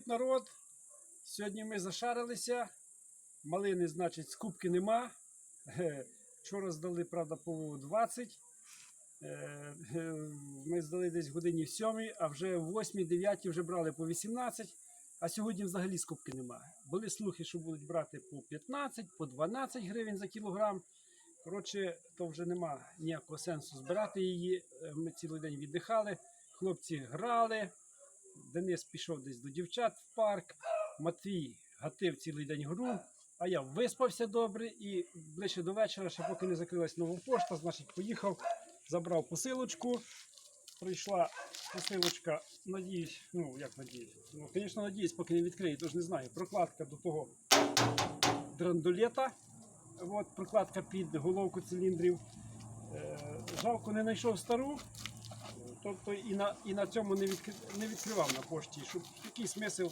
Привіт, народ! Сьогодні ми зашарилися. Малини, значить, скупки нема. Вчора здали, правда, по 20. Е, е, Ми здали десь годині в 7, а вже в 8-9 вже брали по 18. А сьогодні взагалі скупки нема. Були слухи, що будуть брати по 15, по 12 гривень за кілограм. Коротше, то вже нема ніякого сенсу збирати її. Е, Ми цілий день віддихали, хлопці грали. Денис пішов десь до дівчат в парк, Матвій гатив цілий день гру, а я виспався добре і ближче до вечора, ще поки не закрилась нова пошта, значить поїхав, забрав посилочку. Прийшла посилочка, надіюсь, ну як надіюсь. Ну, звісно, надіюсь, поки не відкриє, тож не знаю. Прокладка до того драндулета. От, прокладка під головку циліндрів. Е, жалко, не знайшов стару. Тобто і на, і на цьому не, відкри, не відкривав на пошті, щоб який смисл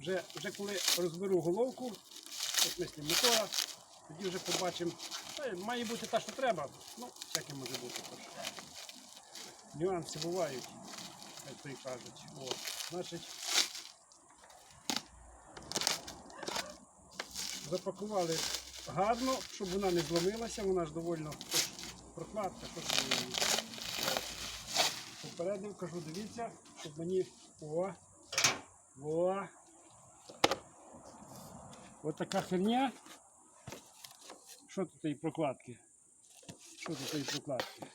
вже, вже коли розберу головку, в смислі мотора, тоді вже побачимо. Має бути та, що треба. Ну, всяке може бути. Нюанси бувають, як то й кажуть. О, значить, запакували гарно, щоб вона не зломилася, вона ж тож, прокладка, що. Попередив, кажу, дивіться, щоб мені. О! О! Ось така херня. Що тут і прокладки? Що тут і прокладки?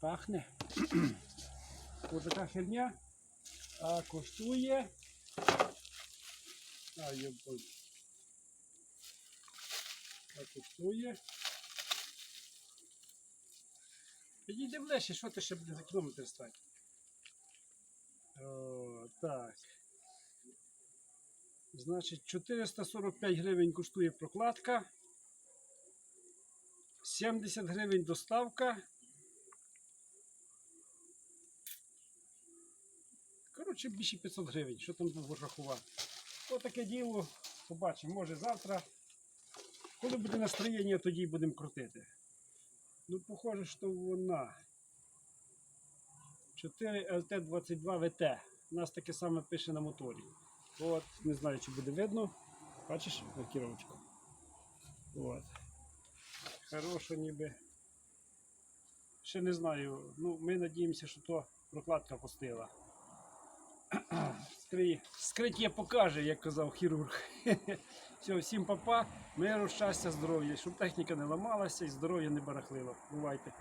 Пахне. Ось така херня. А коштує. А, є А коштує. Підійди ближче, що ти ще буде за кілометр стати? Так. Значить, 445 гривень коштує прокладка. 70 гривень доставка. Коротше, більше 500 гривень. Що там рахувати? Отаке діло. Побачимо, може завтра. Коли буде настроєння, тоді будемо крутити. Ну, похоже, що вона. 4 LT22 VT. У нас таке саме пише на моторі. От, не знаю, чи буде видно. Бачиш маркіровочку? От. Хороша ніби. Ще не знаю. Ну, ми надіємося, що то прокладка постила. Скриття покаже, як казав хірург. Все, всім папа, миру, щастя, здоров'я, щоб техніка не ламалася і здоров'я не барахлило. Бувайте.